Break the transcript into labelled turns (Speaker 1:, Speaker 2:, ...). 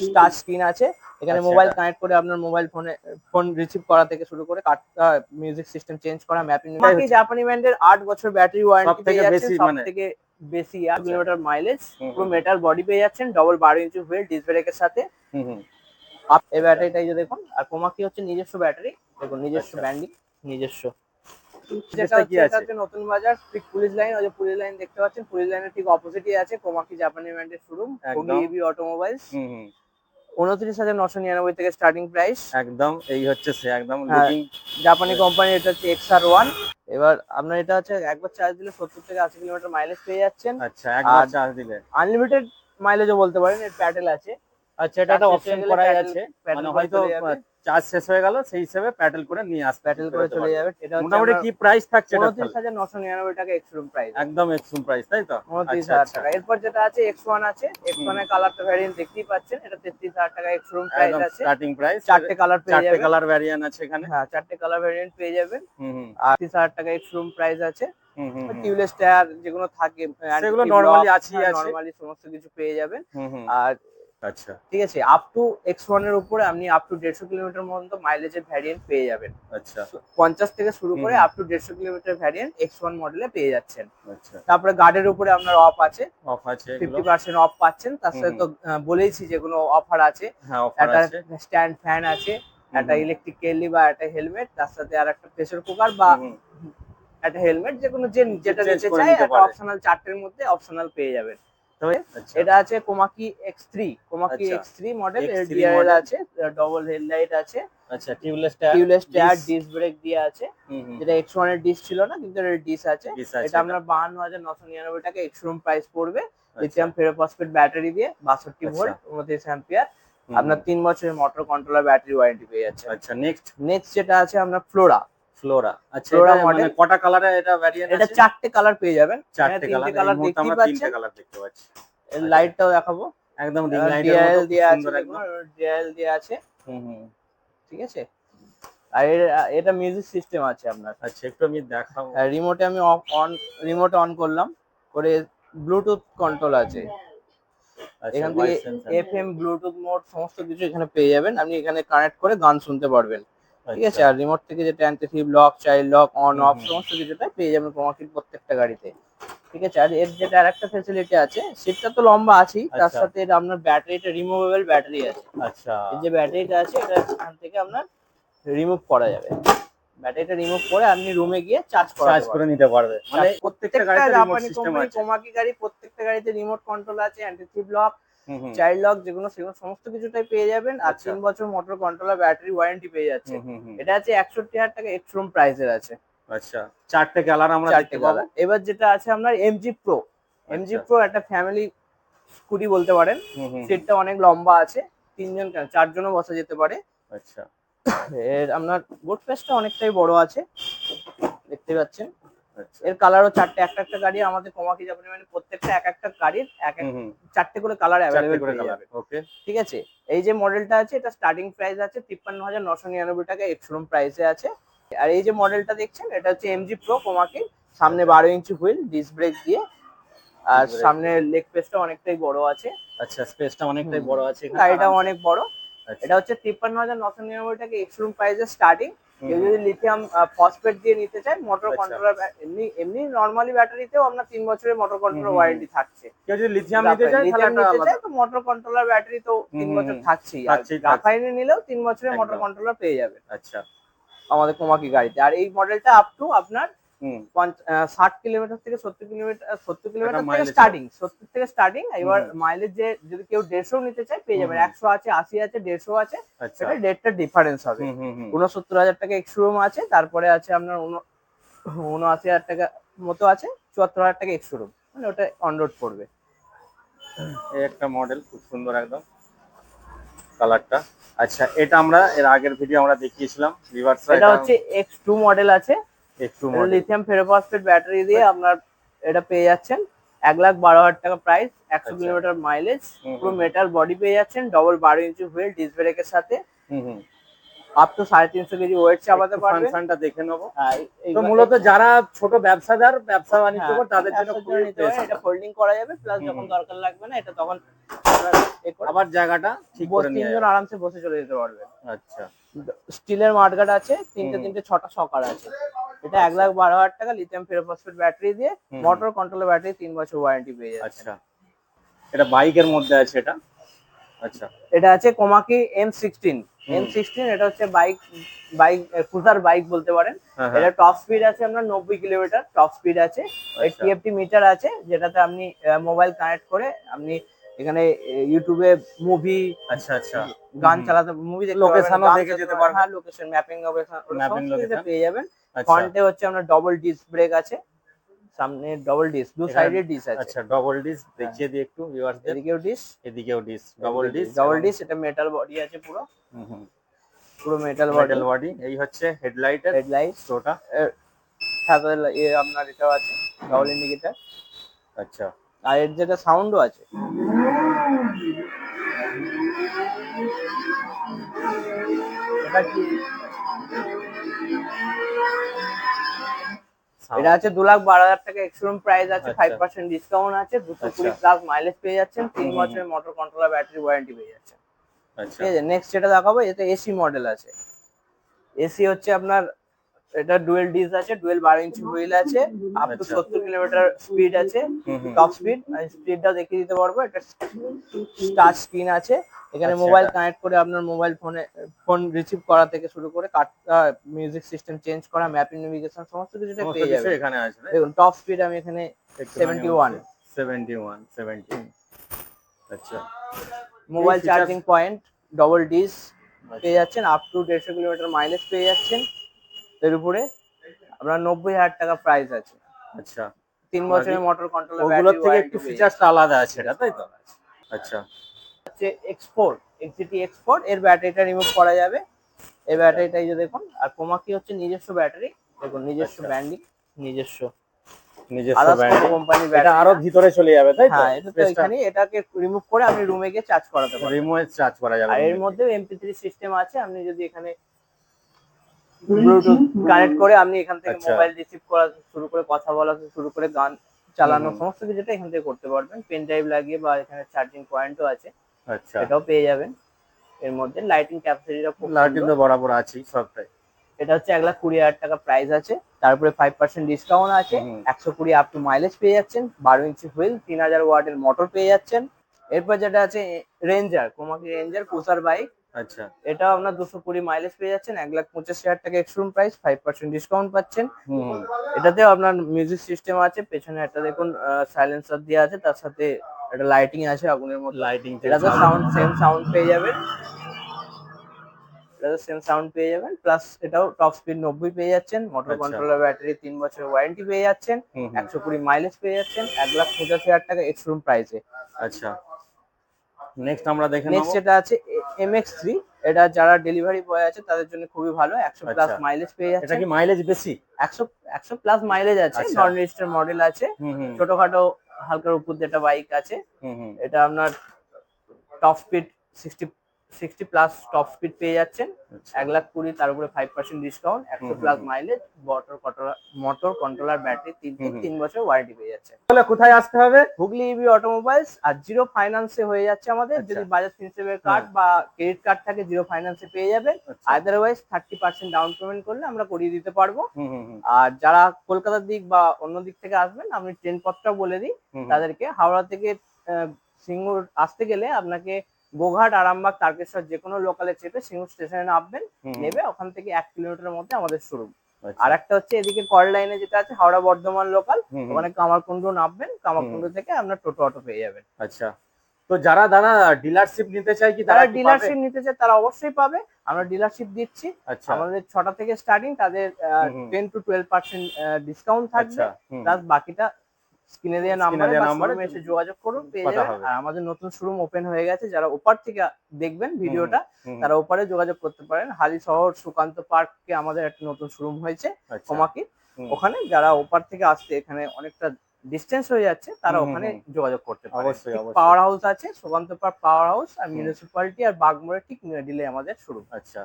Speaker 1: Touch screen আছে। এখানে
Speaker 2: আচ্ছা,
Speaker 1: মোবাইল কানেক্ট করে আপনার মোবাইল ফোনে ফোন রিসিভ করা থেকে শুরু করে কাটটা মিউজিক সিস্টেম চেঞ্জ করা ম্যাপিং বাকি জাপানি ব্র্যান্ডের আট বছর ব্যাটারি ওয়ারেন্টি পেয়ে যাচ্ছেন
Speaker 2: বেশি
Speaker 1: সব
Speaker 2: মানে-
Speaker 1: থেকে বেশি আট
Speaker 2: আচ্ছা।
Speaker 1: কিলোমিটার মাইলেজ পুরো মেটাল বডি পেয়ে যাচ্ছেন ডবল বারো ইঞ্চি হুইল ডিস ব্রেকের সাথে।
Speaker 2: হুম হুম।
Speaker 1: আপ এই ব্যাটারিটাই যে দেখুন আর কোমা কি হচ্ছে নিজস্ব ব্যাটারি দেখুন নিজস্ব
Speaker 2: আচ্ছা।
Speaker 1: ব্র্যান্ডিং নিজস্ব। নতুন বাজার ঠিক পুলিশ লাইন ওই যে পুলিশ লাইন দেখতে পাচ্ছেন পুলিশ লাইনের ঠিক অপোজিটই আছে কোমাকি জাপানি ব্র্যান্ডের শোরুম অটোমোবাইলস উনত্রিশ হাজার নশো নিরানব্বই থেকে স্টার্টিং প্রাইস
Speaker 2: একদম এই হচ্ছে সে একদম
Speaker 1: হ্যাঁ। জাপানি কোম্পানি এটা হচ্ছে এক্স আর ওয়ান এবার আপনার এটা হচ্ছে একবার চার্জ দিলে সত্তর থেকে আশি কিলোমিটার মাইলেজ পেয়ে যাচ্ছেন।
Speaker 2: আচ্ছা একবার চার্জ দিলে।
Speaker 1: আনলিমিটেড মাইলেজও বলতে পারেন এর প্যাটেল আছে।
Speaker 2: আচ্ছা এটা একটা অপশন করা
Speaker 1: প্যাডেল-
Speaker 2: আছে। মানে হয়তো। চার্জ শেষ হয়ে গেল সেই হিসেবে প্যাডেল করে নিয়ে আসবে
Speaker 1: প্যাটেল করে চলে যাবে। এটা
Speaker 2: মোটামুটি কি প্রাইস থাকছে এটা
Speaker 1: উনত্রিশ হাজার নশো নিরানব্বই টাকা এক্সট্রুম প্রাইস
Speaker 2: একদম এক্সট্রুম প্রাইস তাই তো?
Speaker 1: উনত্রিশ
Speaker 2: আচ্ছা
Speaker 1: হাজার
Speaker 2: আচ্ছা।
Speaker 1: টাকা। এরপর যেটা আছে এক্স ওয়ান আছে। এক্স ওয়ানের কালারটা ভ্যারিয়েন্ট দেখতেই পাচ্ছেন। এটা তেত্রিশ হাজার টাকা এক্সট্রুম প্রাইস
Speaker 2: একদম
Speaker 1: আছে।
Speaker 2: স্টার্টিং প্রাইস
Speaker 1: চারটে কালার পেয়ে
Speaker 2: চারটে
Speaker 1: যাবেন।
Speaker 2: কালার ভ্যারিয়েন্ট আছে এখানে।
Speaker 1: হ্যাঁ চারটে কালার ভ্যারিয়েন্ট পেয়ে যাবেন।
Speaker 2: হুম
Speaker 1: আর তিরিশ হাজার টাকা এক্সট্রুম প্রাইস আছে।
Speaker 2: হুম হুম হুম।
Speaker 1: টিউবলেস টায়ার যেগুলো থাকে
Speaker 2: সেগুলো normally আছেই আছে।
Speaker 1: নরমালি সমস্ত কিছু পেয়ে যাবেন। আর
Speaker 2: আচ্ছা।
Speaker 1: ঠিক আছে আপ টু এক্স ওয়ানের উপরে আপনি আপ টু দেড়শো কিলোমিটার পর্যন্ত মাইলেজের ভ্যারিয়েন্ট পেয়ে যাবেন।
Speaker 2: আচ্ছা।
Speaker 1: পঞ্চাশ থেকে শুরু করে আপ টু দেড়শো কিলোমিটার ভ্যারিয়েন্ট এক্স ওয়ান মডেলে পেয়ে যাচ্ছেন।
Speaker 2: আচ্ছা।
Speaker 1: তারপরে গার্ডের উপরে আপনার অফ আছে।
Speaker 2: অফ আছে
Speaker 1: ফিফটি পার্সেন্ট অফ পাচ্ছেন। তার সাথে তো বলেইছি যেগুলো অফার আছে।
Speaker 2: হ্যাঁ
Speaker 1: একটা স্ট্যান্ড ফ্যান আছে একটা ইলেকট্রিক কেলি বা একটা হেলমেট তার সাথে আর একটা প্রেসার কুকার বা। একটা হেলমেট যে কোনো যে যেটা নিতে চাই একটা অপশনাল চারটের মধ্যে অপশনাল পেয়ে যাবেন। এটা আছে কোমাকি এক্স থ্রি কোমাকি
Speaker 2: আচ্ছা।
Speaker 1: X three model
Speaker 2: X3
Speaker 1: DRL আছে ডবল হেডলাইট আছে।
Speaker 2: আচ্ছা tubeless tyre
Speaker 1: tubeless tyre disc brake দিয়ে আছে। যেটা এক্স ওয়ানের ডিস ছিল না কিন্তু এর ডিস আছে। এটা আপনার বাহান্ন হাজার নশো নিরানব্বই টাকা এক্সট্রুম প্রাইস পড়বে।
Speaker 2: আচ্ছা।
Speaker 1: লিথিয়াম ফেরোফসফেট ব্যাটারি দিয়ে বাষট্টি
Speaker 2: আচ্ছা।
Speaker 1: ভোল্ট উনত্রিশ অ্যাম্পিয়ার আপনার তিন বছরের মোটর কন্ট্রোলার ব্যাটারি ওয়ারেন্টি পেয়ে যাচ্ছে
Speaker 2: আচ্ছা নেক্সট
Speaker 1: নেক্সট যেটা আছে আপনার ফ্লোরা
Speaker 2: ফ্লোরা আচ্ছা
Speaker 1: Flora
Speaker 2: এটা মানে কটা কালারে এটা ভ্যারিয়েন্ট
Speaker 1: এটা চারটে কালার পেয়ে যাবেন।
Speaker 2: চারটে কালার আমরা তিনটে কালার দেখতে পাচ্ছি।
Speaker 1: এর লাইটটাও দেখাবো।
Speaker 2: একদম রিং লাইটের মতো সুন্দর একদম।
Speaker 1: ডিআরএল দিয়ে আছে।
Speaker 2: হুম হুম।
Speaker 1: ঠিক আছে? আর এটা মিউজিক সিস্টেম আছে আপনার।
Speaker 2: আচ্ছা একটু আমি দেখাবো
Speaker 1: রিমোটে আমি অফ অন রিমোট অন করলাম। করে ব্লুটুথ কন্ট্রোল আছে।
Speaker 2: আচ্ছা
Speaker 1: এখান থেকে এফএম ব্লুটুথ মোড সমস্ত কিছু এখানে পেয়ে যাবেন। আপনি এখানে কানেক্ট করে গান শুনতে পারবেন। ঠিক আছে?
Speaker 2: আচ্ছা,
Speaker 1: আর রিমোট থেকে যে অ্যান্টিসিভ lock child lock on off. সমস্ত কিছুটা পেয়ে যাবেন কোমাকির প্রত্যেকটা গাড়িতে। ঠিক আছে? আর এর যেটা আরেকটা ফ্যাসিলিটি আছে সেটা তো লম্বা আছেই তার
Speaker 2: আচ্ছা।
Speaker 1: সাথে আপনার ব্যাটারিটা রিমুভেবল ব্যাটারি আছে।
Speaker 2: আচ্ছা।
Speaker 1: এই যে ব্যাটারিটা আছে এটা এখান থেকে আপনার রিমুভ করা যাবে। ব্যাটারিটা রিমুভ করে আপনি রুমে গিয়ে চার্জ করা
Speaker 2: চার্জ করে নিতে পারবে। মানে প্রত্যেকটা গাড়িতে রিমোট সিস্টেম
Speaker 1: কোম্পানি
Speaker 2: আছে।
Speaker 1: কোমাকি গাড়ি প্রত্যেকটা গাড়িতে রিমোট কন্ট্রোল আছে অ্যান্টি অ্যান্টিসিভ লক চাইল্ড লক যেগুলো সেগুলো সমস্ত কিছুটাই পেয়ে যাবেন আর
Speaker 2: আচ্ছা।
Speaker 1: তিন বছর মোটর কন্ট্রোলার ব্যাটারি ওয়ারেন্টি পেয়ে যাচ্ছে। এটা আছে একষট্টি হাজার টাকা এক্সট্রুম প্রাইসের আছে।
Speaker 2: আচ্ছা চারটে কালার আমরা
Speaker 1: চারটে কালার এবার যেটা আছে আপনার এমজি প্রো এমজি। প্রো একটা ফ্যামিলি স্কুটি বলতে পারেন। সিটটা অনেক লম্বা আছে। তিনজন কেন চারজনও বসা যেতে পারে।
Speaker 2: আচ্ছা।
Speaker 1: এর আপনার বোট স্পেসটা অনেকটাই বড় আছে। দেখতে পাচ্ছেন। এর কালারও চারটে একটা একটা গাড়ি আমাদের কমাকি জাপানি মানে প্রত্যেকটা এক একটা গাড়ির এক এক চারটে করে কালার অ্যাভেলেবেল
Speaker 2: করে
Speaker 1: যাবে।
Speaker 2: ওকে
Speaker 1: ঠিক আছে? এই যে মডেলটা আছে এটা স্টার্টিং প্রাইস আছে তিপ্পান্ন হাজার নশো নিরানব্বই টাকা এক্সশোরুম প্রাইসে আছে। আর এই যে মডেলটা দেখছেন এটা হচ্ছে এমজি প্রো কোমাকি সামনে বারো ইঞ্চি হুইল ডিস ব্রেক দিয়ে। আর সামনে লেগ পেসটা অনেকটাই বড় আছে।
Speaker 2: আচ্ছা স্পেসটা অনেকটাই বড় আছে
Speaker 1: গাড়িটাও অনেক বড়।
Speaker 2: আচ্ছা,
Speaker 1: এটা হচ্ছে তিপ্পান্ন হাজার নশো নিরানব্বই টাকা এক্সশোরুম প্রাইসে স্টার্টিং কেউ যদি লিথিয়াম ফসফেট দিয়ে নিতে চায় মোটর
Speaker 2: আচ্ছা।
Speaker 1: কন্ট্রোলার এমনি এমনি নর্মালি ব্যাটারিতেও আপনার তিন বছরের মোটর কন্ট্রোলার ওয়ারেন্টি থাকছে।
Speaker 2: কেউ যদি লিথিয়াম নিতে চায় তাহলে
Speaker 1: লিথিয়াম নিতে চায় তো মোটর কন্ট্রোলার ব্যাটারি তো তিন বছর থাকছেই। আর রাফাইনে নিলেও তিন বছরের মোটর। কন্ট্রোলার পেয়ে যাবে।
Speaker 2: আচ্ছা।
Speaker 1: আমাদের কোমাকি গাড়িতে। আর এই মডেলটা আপ টু আপনার ষাট কিলোমিটার থেকে সত্তর কিলোমিটার সত্তর কিলোমিটার থেকে স্টার্টিং সত্তর থেকে স্টার্টিং এবার মাইলেজ যে যদি কেউ দেড়শো নিতে চায় পেয়ে যাবেন একশো আছে আশি আছে দেড়শো আছে
Speaker 2: আচ্ছা।
Speaker 1: সেটা রেটটা ডিফারেন্স হবে। উনসত্তর হাজার টাকা এক্সট্রুম আছে তারপরে আছে আপনার উন- উনআশি হাজার টাকা মতো আছে চুয়াত্তর হাজার টাকা এক্সট্রুম মানে ওটা অন রোড পড়বে।
Speaker 2: এই একটা মডেল খুব সুন্দর একদম। কালারটা আচ্ছা এটা আমরা এর আগের ভিডিও আমরা দেখিয়েছিলাম। রিভার্স
Speaker 1: এটা হচ্ছে এক্স টু মডেল আছে।
Speaker 2: একটু
Speaker 1: লিথিয়াম ফেরোফসফেট ব্যাটারি দিয়ে আপনার এটা পেয়ে যাচ্ছেন। এক লাখ বারো হাজার টাকা প্রাইস একশো
Speaker 2: আচ্ছা।
Speaker 1: কিলোমিটার মাইলেজ পুরো। মেটাল বডি পেয়ে যাচ্ছেন ডবল বারো ইঞ্চি হুইল ডিস ব্রেকের সাথে।
Speaker 2: হুম হুম।
Speaker 1: আপ টু সাড়ে তিনশো কেজি ওয়েট চাপাতে পারবেন।
Speaker 2: ফাংশনটা দেখে নেব। তো মূলত যারা ছোট ব্যবসাদার ব্যবসা বাণিজ্য
Speaker 1: হ্যাঁ,
Speaker 2: করে তাদের জন্য।
Speaker 1: এটা ফোল্ডিং করা যাবে প্লাস যখন দরকার লাগবে না এটা তখন
Speaker 2: আবার জায়গাটা ঠিক করে নিয়ে
Speaker 1: তিনজন আরামসে বসে চলে যেতে পারবেন
Speaker 2: আচ্ছা।
Speaker 1: স্টিলের মাঠগাট আছে তিনটে তিনটে ছটা সকার আছে। এটা এক লাখ বারো হাজার টাকা লিথিয়াম ফেরোফসফেট ব্যাটারি দিয়ে। মোটর কন্ট্রোলার ব্যাটারি তিন বছর ওয়ারেন্টি পেয়ে যাচ্ছে।
Speaker 2: আচ্ছা। এটা বাইকের মধ্যে আছে এটা? আচ্ছা।
Speaker 1: এটা আছে Komaki M sixteen M sixteen এটা হচ্ছে বাইক বাইক ক্রুজার বাইক বলতে পারেন।
Speaker 2: হ্যাঁ
Speaker 1: এটা
Speaker 2: হ্যাঁ
Speaker 1: টপ স্পিড আছে আপনার নব্বই কিলোমিটার টপ স্পিড আছে।
Speaker 2: আচ্ছা।
Speaker 1: টিএফটি মিটার আছে যেটাতে আপনি মোবাইল কানেক্ট করে আপনি এখানে ইউটিউবে মুভি
Speaker 2: আচ্ছা আচ্ছা।
Speaker 1: গান চালাতে মুভি দেখতে
Speaker 2: Location ও
Speaker 1: পারবেন, গান
Speaker 2: দেখে যেতে
Speaker 1: পারবেন। হ্যাঁ location mapping location
Speaker 2: Mapping location।
Speaker 1: পেয়ে যাবেন।
Speaker 2: আচ্ছা।
Speaker 1: ফ্রন্টে হচ্ছে আপনার ডবল ডিস্ক ব্রেক আছে। সামনে ডবল ডিস্ক দু সাইডে ডিস আছে।
Speaker 2: আচ্ছা ডবল ডিস দেখিয়ে দিই একটু ভিউয়ার্সদের
Speaker 1: এদিকেও ডিস
Speaker 2: এদিকেও disc double disc
Speaker 1: double disc এটা মেটাল বডি আছে পুরো।
Speaker 2: হুম হুম।
Speaker 1: পুরো মেটাল বডি
Speaker 2: মেটাল বডি এই হচ্ছে হেডলাইটের
Speaker 1: হেডলাইট
Speaker 2: শোটা
Speaker 1: সাথে আপনার এটাও আছে ডবল ইন্ডিকেটর
Speaker 2: আচ্ছা।
Speaker 1: আর এর যেটা সাউন্ডও আছে। এটা আছে দু লাখ বারো হাজার টাকা এক্সরুম প্রাইস আছে। ফাইভ পার্সেন্ট ডিসকাউন্ট আছে দুশো কুড়ি
Speaker 2: আচ্ছা।
Speaker 1: প্লাস মাইলেজ পেয়ে যাচ্ছেন তিন বছরের মোটর কন্ট্রোলার ব্যাটারি ওয়ারেন্টি পেয়ে যাচ্ছেন।
Speaker 2: আচ্ছা।
Speaker 1: ঠিক আছে নেক্সট যেটা দেখাবো এতে এসি মডেল আছে। এসি হচ্ছে আপনার এটা ডুয়েল ডিস আছে ডুয়েল বারো ইঞ্চি হুইল আছে আপ টু
Speaker 2: আচ্ছা।
Speaker 1: সত্তর কিলোমিটার স্পিড আছে টপ স্পিড আমি স্পিডটা দেখিয়ে দিতে পারব এটা টাচ স্ক্রিন আছে এখানে
Speaker 2: আচ্ছা,
Speaker 1: মোবাইল কানেক্ট করে আপনার মোবাইল ফোনে ফোন রিসিভ করা থেকে শুরু করে কাটটা মিউজিক সিস্টেম চেঞ্জ করা ম্যাপিং নেভিগেশন সমস্ত
Speaker 2: সমস্ত
Speaker 1: পেয়ে
Speaker 2: কিছু
Speaker 1: যাবে
Speaker 2: এখানে আছে
Speaker 1: দেখুন টপ স্পিড আমি এখানে 71
Speaker 2: সেভেন্টি ওয়ান সেভেন্টি আচ্ছা।
Speaker 1: Mobile charging point double disc
Speaker 2: আচ্ছা।
Speaker 1: পেয়ে যাচ্ছেন আপ টু দেড়শো কিলোমিটার মাইলেজ পেয়ে যাচ্ছেন। এর উপরে আপনার নব্বই হাজার টাকা প্রাইস আছে।
Speaker 2: আচ্ছা।
Speaker 1: তিন বছরের মোটর কন্ট্রোলার
Speaker 2: ওগুলোর থেকে একটু ফিচারসটা আলাদা আছে এটা তাই তো? আচ্ছা।
Speaker 1: হচ্ছে এক্সপোর্ট এক্সিটি এক্সপোর্ট এর ব্যাটারিটা রিমুভ করা যাবে। এই ব্যাটারিটাই যে দেখুন আর কোমাকি হচ্ছে নিজস্ব ব্যাটারি দেখুন নিজস্ব
Speaker 2: আচ্ছা।
Speaker 1: ব্র্যান্ডিং নিজস্ব।
Speaker 2: নিজস্ব ব্র্যান্ড
Speaker 1: কোম্পানির
Speaker 2: এটা আরও ভিতরে চলে যাবে তাই তো?
Speaker 1: হ্যাঁ এটা তো এখানে এটাকে রিমুভ করে আপনি রুমে গিয়ে চার্জ করাতে পারেন
Speaker 2: রিমোট চার্জ করা যাবে
Speaker 1: আর এর মধ্যে এমপি থ্রি সিস্টেম আছে। আপনি যদি এখানে ব্লুটুথ কানেক্ট করে আপনি এখান থেকে
Speaker 2: আচ্ছা।
Speaker 1: মোবাইল রিসিভ করা শুরু করে কথা বলা শুরু করে গান চালানো। সমস্ত কিছুটা এখান থেকে করতে পারবেন। পেন ড্রাইভ লাগিয়ে বা এখানে চার্জিং পয়েন্টও আছে।
Speaker 2: আচ্ছা।
Speaker 1: এটাও পেয়ে যাবেন। এর মধ্যে লাইটিং ক্যাপাসিটিটা খুব
Speaker 2: লাইটিং। তো বরাবর আছেই সবটাই।
Speaker 1: এটা হচ্ছে এক লাখ কুড়ি হাজার টাকা প্রাইস আছে। তারপরে ফাইভ পার্সেন্ট ডিসকাউন্ট আছে। একশো কুড়ি আপ টু মাইলেজ পেয়ে যাচ্ছেন। বারো ইঞ্চি হুইল তিন হাজার ওয়াটের মোটর পেয়ে যাচ্ছেন। এরপর যেটা আছে ranger Komaki ranger cruiser bike
Speaker 2: আচ্ছা
Speaker 1: এটাও আপনার দুশো কুড়ি মাইলেজ পেয়ে যাচ্ছেন এক লাখ পঁচাশি হাজার টাকা এক্সট্রুম প্রাইস ফাইভ পার্সেন্ট ডিসকাউন্ট পাচ্ছেন।
Speaker 2: হুম।
Speaker 1: এটাতেও আপনার মিউজিক সিস্টেম আছে পেছনে একটা দেখুন সাইলেন্সার দেওয়া আছে তার সাথে একটা লাইটিং আছে আগুনের মধ্যে।
Speaker 2: লাইটিং
Speaker 1: এটাতে সাউন্ড সেম সাউন্ড পেয়ে যাবেন। এটাতে সেম সাউন্ড পেয়ে যাবেন প্লাস এটাও টপ স্পিড নব্বই পেয়ে যাচ্ছেন মোটর। কন্ট্রোলার ব্যাটারি তিন বছরের ওয়ারেন্টি পেয়ে যাচ্ছেন একশো কুড়ি মাইলেজ পেয়ে যাচ্ছেন এক লাখ পঁচাশি হাজার টাকা এক্সট্রুম প্রাইসে
Speaker 2: আচ্ছা। নেক্সট আমরা দেখে
Speaker 1: নেক্সট যেটা আছে এম এক্স থ্রি এটা যারা ডেলিভারি বয় আছে তাদের জন্য খুবই ভালো। একশো প্লাস। মাইলেজ পেয়ে
Speaker 2: এটা
Speaker 1: যাচ্ছে
Speaker 2: কি মাইলেজ বেশি?
Speaker 1: একশো একশো প্লাস মাইলেজ আছে। নন রেজিস্টার মডেল আছে। ছোটখাটো হালকার উপর দিয়ে একটা বাইক আছে। এটা আপনার top speed sixty sixty plus top speed পেয়ে যাচ্ছেন
Speaker 2: আচ্ছা।
Speaker 1: এক লাখ কুড়ি তার উপরে ফাইভ পার্সেন্ট ডিসকাউন্ট একশো plus mileage motor controller motor controller battery তিন। তিন বছর ওয়ারেন্টি পেয়ে যাচ্ছে
Speaker 2: তাহলে কোথায় আসতে হবে
Speaker 1: হুগলি ইবি অটোমোবাইলস আর জিরো ফাইন্যান্সে হয়ে যাচ্ছে আমাদের
Speaker 2: আচ্ছা।
Speaker 1: যদি বাজাজ ফিনসেভের কার্ড। বা ক্রেডিট কার্ড থাকে জিরো ফাইন্যান্সে পেয়ে যাবেন। Otherwise thirty percent down payment করলে আমরা করিয়ে দিতে পারব আর যারা কলকাতার দিক বা অন্য দিক থেকে আসবেন আমি ট্রেন পথটা বলে দিই। তাদেরকে হাওড়া থেকে সিঙ্গুর আসতে গেলে আপনাকে গোঘাট আরামবাগ তারকেশ্বর যে কোনো লোকালে চেপে সিঙ্গুর স্টেশনে নামবেন। নেবে ওখান থেকে এক কিলোমিটারের মধ্যে আমাদের শুরু
Speaker 2: আচ্ছা।
Speaker 1: আর একটা হচ্ছে এদিকে কল লাইনে যেটা আছে হাওড়া বর্ধমান লোকাল। ওখানে কামারকুন্ডু নামবেন কামারকুন্ডু থেকে আপনার টোটো অটো পেয়ে যাবেন।
Speaker 2: আচ্ছা। তো যারা দাদা ডিলারশিপ নিতে চায় কি তারা
Speaker 1: ডিলারশিপ নিতে চায় তারা অবশ্যই পাবে। আমরা ডিলারশিপ দিচ্ছি।
Speaker 2: আচ্ছা।
Speaker 1: আমাদের ছটা থেকে স্টার্টিং তাদের। Ten to twelve percent discount থাকবে।
Speaker 2: আচ্ছা
Speaker 1: প্লাস বাকিটা স্ক্রিনে দেওয়া নাম্বারে বা
Speaker 2: নাম্বারে
Speaker 1: শোরুমে এসে যোগাযোগ করুন পেয়ে যাবেন। আর আমাদের নতুন শোরুম ওপেন হয়ে গেছে যারা ওপার থেকে দেখবেন ভিডিওটা তারা ওপারে যোগাযোগ করতে পারেন। হালি শহর সুকান্ত পার্কে আমাদের একটা নতুন শোরুম হয়েছে
Speaker 2: আচ্ছা।
Speaker 1: কমাকি। ওখানে যারা ওপার থেকে আসতে এখানে অনেকটা ডিস্টেন্স হয়ে যাচ্ছে তারা ওখানে যোগাযোগ করতে পারে
Speaker 2: অবশ্যই, অবশ্যই।
Speaker 1: পাওয়ার হাউস আছে সুকান্ত পার্ক পাওয়ার হাউস আর
Speaker 2: হুম।
Speaker 1: মিউনিসিপালিটি আর বাগমোড়ে ঠিক মিডিলে আমাদের শুরু
Speaker 2: আচ্ছা।